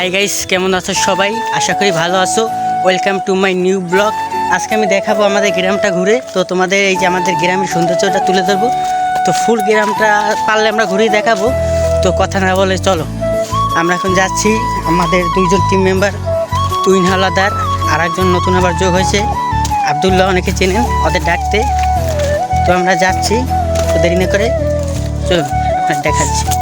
Hi guys কেমন আছো সবাই? আশা করি ভালো আছো। Welcome to my new blog আজকে আমি দেখাবো আমাদের গ্রামটা ঘুরে। তো তোমাদের এই যে আমাদের গ্রামের সৌন্দর্যটা তুলে ধরবো। তো ফুল গ্রামটা পারলে আমরা ঘুরেই দেখাবো। তো কথা না বলে চলো। আমরা এখন যাচ্ছি আমাদের দুইজন টিম মেম্বার তুইন হালাদার আর একজন নতুন আবার যোগ হয়েছে। আবদুল্লাহ অনেকে চেনেন, ওদের ডাকতে। তো আমরা যাচ্ছি। তো দেরি না করে চলো আপনার দেখাচ্ছি।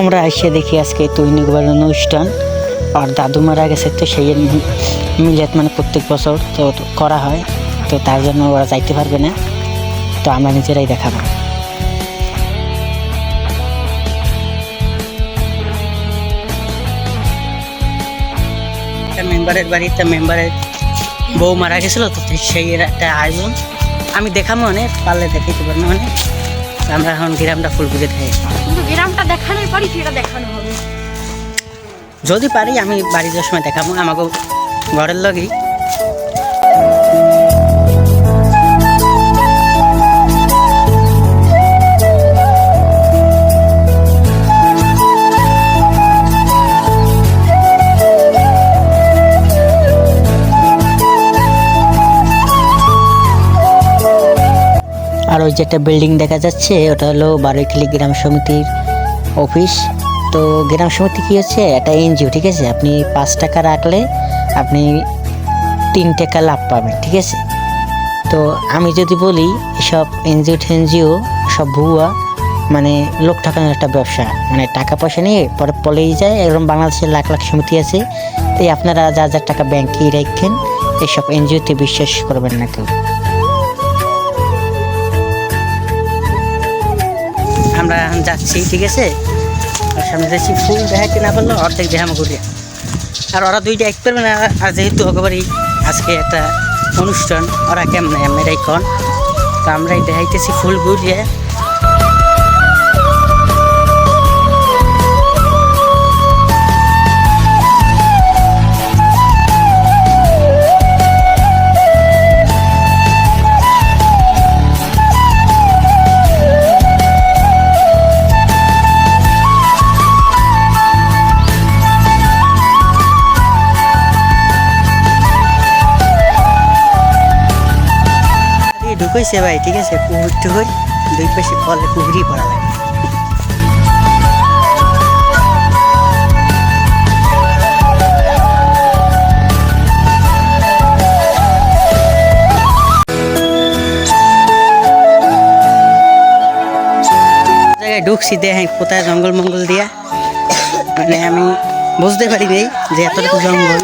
আমরা এসে দেখি আজকে তৈনিক বাড়ির অনুষ্ঠান। আর দাদু মারা গেছে তো সেই মিলাত মানে প্রত্যেক বছর তো করা হয়। তো তার জন্য ওরা যাইতে পারবে না। তো আমরা নিজেরাই দেখাবো। মেম্বারের বাড়িতে মেম্বারের বউ মারা গেছিল, তো সেই একটা আয়োজন। আমি দেখাবো অনেক, পারলে দেখাইতে পারব অনেক। আমরা এখন গ্রামটা ফুল পুজো খাই। কিন্তু গ্রামটা দেখানোর পরই সেটা দেখানো হবে। যদি পারি আমি বাড়ির সময় দেখাবো আমাকে ঘরের লগেই। যে একটা বিল্ডিং দেখা যাচ্ছে, ওটা হলো বারৈখালি গ্রাম সমিতির অফিস তো গ্রাম সমিতি কী হচ্ছে? একটা এনজিও ঠিক আছে? আপনি পাঁচ টাকা রাখলে আপনি তিন টাকা লাভ পাবেন, ঠিক আছে? তো আমি যদি বলি, এসব এনজিও টেনজিও সব ভুয়া মানে লোক ঠকানোর একটা ব্যবসা। মানে টাকা পয়সা নিয়ে পরে পলেই যায়, এরকম বাংলাদেশের লাখ লাখ সমিতি আছে। তাই আপনারা যা যা টাকা ব্যাংকে রাখেন, এসব এনজিওতে বিশ্বাস করবেন না কেউ। যাচ্ছি, ঠিক আছে? আর সামনে যাচ্ছি ফুল দেখাইতে না পারল অর্ধেক দেখামো ঘুরে। আর ওরা দুইটা এক পারবে না, আর যেহেতু একেবারেই আজকে একটা অনুষ্ঠান, ওরা কেমন এরাই কন? তো আমরাই দেখাইতেছি ফুল ঘুরিয়ে। ঢুকাইছে ভাই, ঠিক আছে পুকুর টুকুর দুই পাশে কলে পুকুরই পড়া লাগে ঢুকছি দেখে কোথায় জঙ্গল মঙ্গল দিয়া। মানে আমি বুঝতে পারি নাই যে এতটুকু জঙ্গল।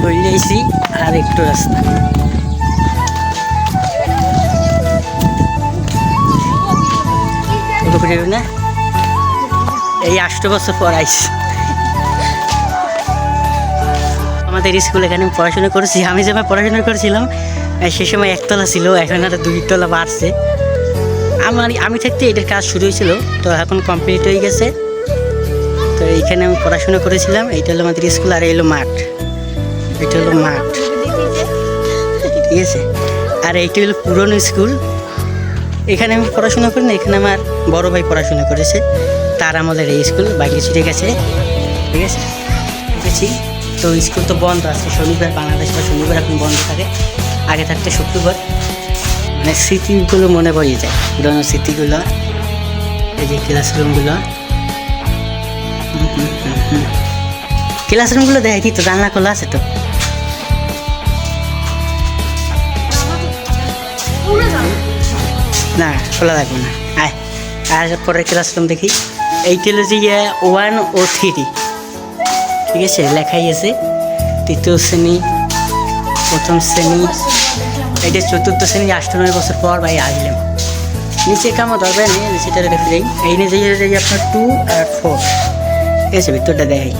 চলে আর একটু রাস্তা। এই আষ্ট বছর পর আমাদের স্কুল এখানে পড়াশোনা করেছি। আমি যেমন পড়াশোনা করেছিলাম সে সময় একতলা ছিল, এখন আর দুই তলা বাড়ছে। আমার, আমি থাকতে এটার কাজ শুরু হয়েছিল, তো এখন কমপ্লিট হয়ে গেছে। তো এইখানে আমি পড়াশোনা করেছিলাম, এইটা হলো আমাদের স্কুল আর এলো মাঠ। এটা হলো মাঠ। ঠিক আছে? আর এইটা হলো পুরনো স্কুল। এখানে আমি পড়াশোনা করি না, এখানে আমার বড় ভাই পড়াশোনা করেছে। তার আমাদের এই স্কুল বাইরে ছিটে গেছে। ঠিক আছে? বুঝেছি তো স্কুল তো বন্ধ আছে শনিবার, বাংলাদেশ বা শনিবার এখন বন্ধ থাকে। আগে থাকতে শুক্রবার। মানে স্মৃতিগুলো মনে পড়িয়ে যায়, পুরোনো স্মৃতিগুলো, এই যে ক্লাসরুমগুলো। ক্লাসরুমগুলো দেখাই তো, জানলা খোলা আছে তো? না, খোলা থাকবে না। আয়, আর পরের ক্লাসরুম দেখি। এইটা হলো যে ওয়ান ও থ্রি ঠিক আছে, লেখাই আছে। তৃতীয় শ্রেণি, প্রথম শ্রেণি এইটা চতুর্থ শ্রেণি, আষ্ট নয় বছর পর ভাই আসলাম। নিচে কামো দরকার নেই নিচেটা রেখে এই যাই যাই আপনার টু আর ফোর ঠিক আছে ভিতরটা দেখাই।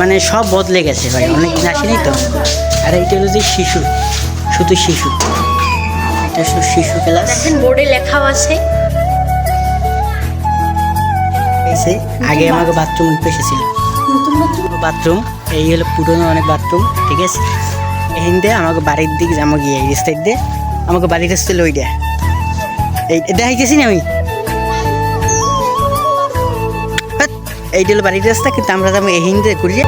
মানে সব বদলে গেছে ভাই অনেক দিন আসেনি তো। আর এইটা হলো যে শিশু শুধু শিশু। এটা শুধু শিশু ক্লাস দেখেন বোর্ডে লেখাও আছে। এসে আগে আমাকে বাথরুম এসেছিল নতুন নতুন বাথরুম এই হলো পুরনো অনেক বাথরুম ঠিক আছে? এই দিয়ে আমাকে বাড়ির দিকে যাব গিয়ে সাইড দিয়ে আমাকে বাড়ির কাছে ছিল ওইটা এই দেখাইতেছি না আমি? এইটা বাড়ির রাস্তা কিন্তু আমরা যাব এই হিন্দে করিয়ে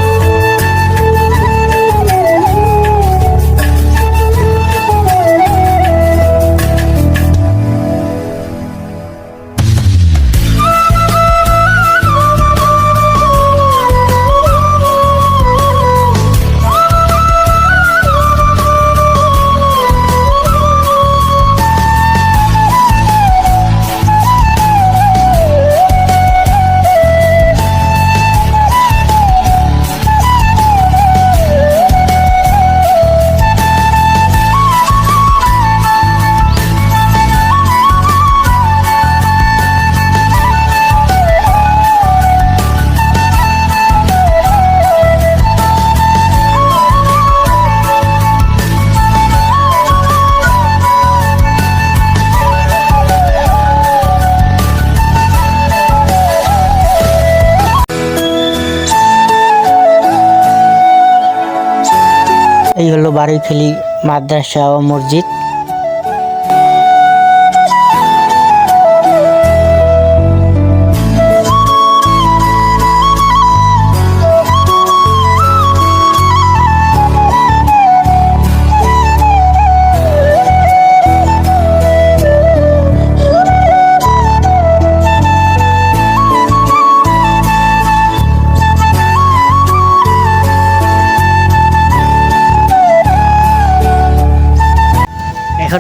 এই হলো বাড়িখালি মাদ্রাসা ও মসজিদ।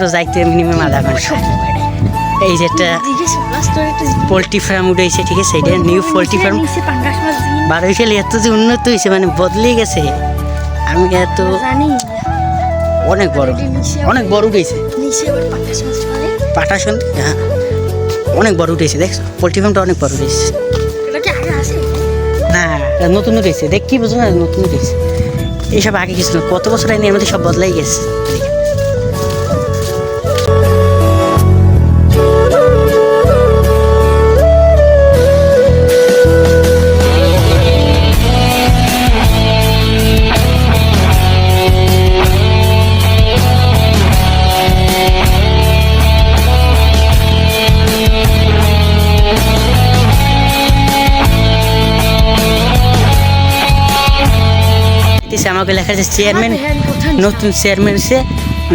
এখনও যাইতে মিনিমাম আধা ঘণ্টা। এই লাস্টের একটা পোলট্রি ফার্ম উঠেছে, ঠিক আছে? এটা নিউ পোলট্রি ফার্ম। বারোইশালে এত যে উন্নত হয়েছে মানে বদলে গেছে। আমি এত অনেক বড় অনেক বড় উঠেছে। মানে পাটাশন হ্যাঁ। অনেক বড় উঠেছে, দেখছ? পোলট্রি ফার্মটা অনেক বড় উঠেছে। না নতুন উঠেছে। দেখ কি বুঝো না, নতুন উঠেছে। এইসব আগে কিছু না, কত বছর আগে আমাদের সব বদলাই গেছে। দিছে আমাকে লেখা আছে চেয়ারম্যান নতুন চেয়ারম্যান সে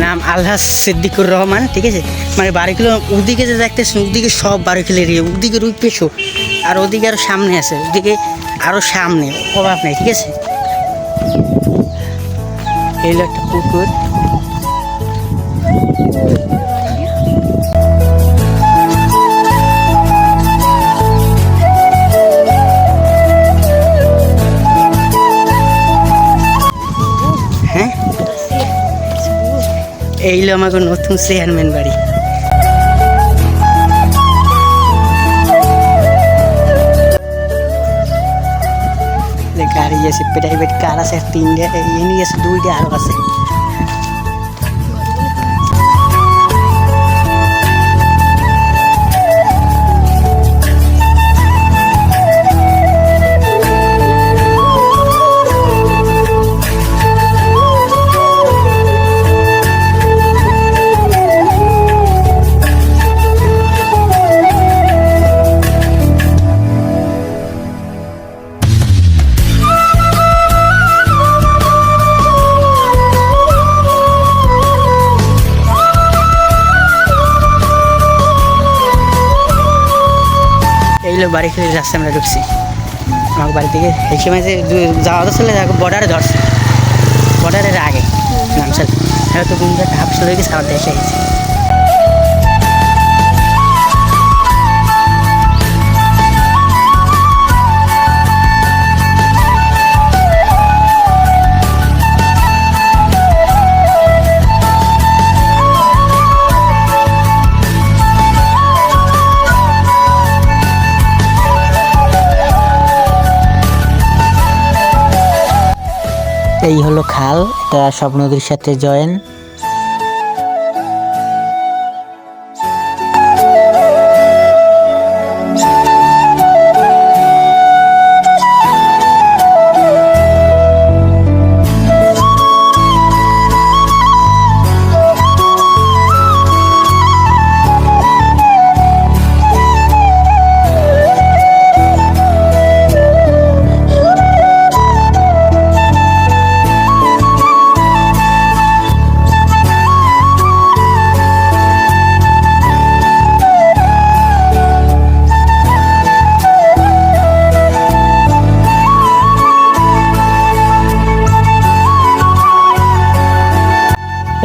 নাম আল্লাহ সিদ্দিকুর রহমান ঠিক আছে? মানে বারো কিলো ওদিকে যে দেখতেছেন ওদিকে সব বারো কিলো এরিয়া ওদিকে রুই পেছো আর ওদিকে আরও সামনে আছে ওদিকে আরও সামনে অভাব নেই ঠিক আছে? এই একটা পুকুর। এই হলো আমাকে নতুন চেয়ারম্যান বাড়ি। গাড়ি আছে প্রাইভেট কার আছে, তিনটে এনে আছে, দুইটা আরও আছে। হলো বাড়ি ফিরে রাস্তায় আমরা ঢুকছি। আমার বাড়ি থেকে এই সময় যে দু- যাওয়া তো ছিল বর্ডারে ধরছে। বর্ডারের আগে নামসাল হয়তো বন্ধু একটা হাফ হয়ে গেছে আমার দেশে গেছে। এই হলো খাল এটা সব নদীর সাথে জয়েন।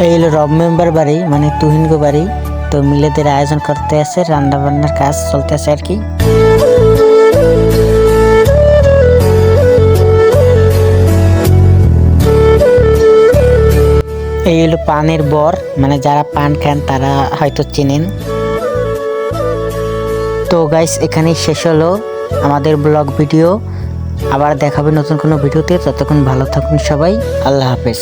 এই হলো রব মেম্বার বাড়ি মানে তুহিনগো বাড়ি। তো মিলেদের আয়োজন করতে আছে রান্না বান্নার কাজ চলতেছে আর কি। এই হলো পানের বর মানে যারা পান খান তারা হয়তো চেনেন। তো গাইস এখানেই শেষ হলো আমাদের ব্লগ ভিডিও। আবার দেখাবে নতুন কোনো ভিডিওতে, ততক্ষণ ভালো থাকুন সবাই, আল্লাহ হাফেজ।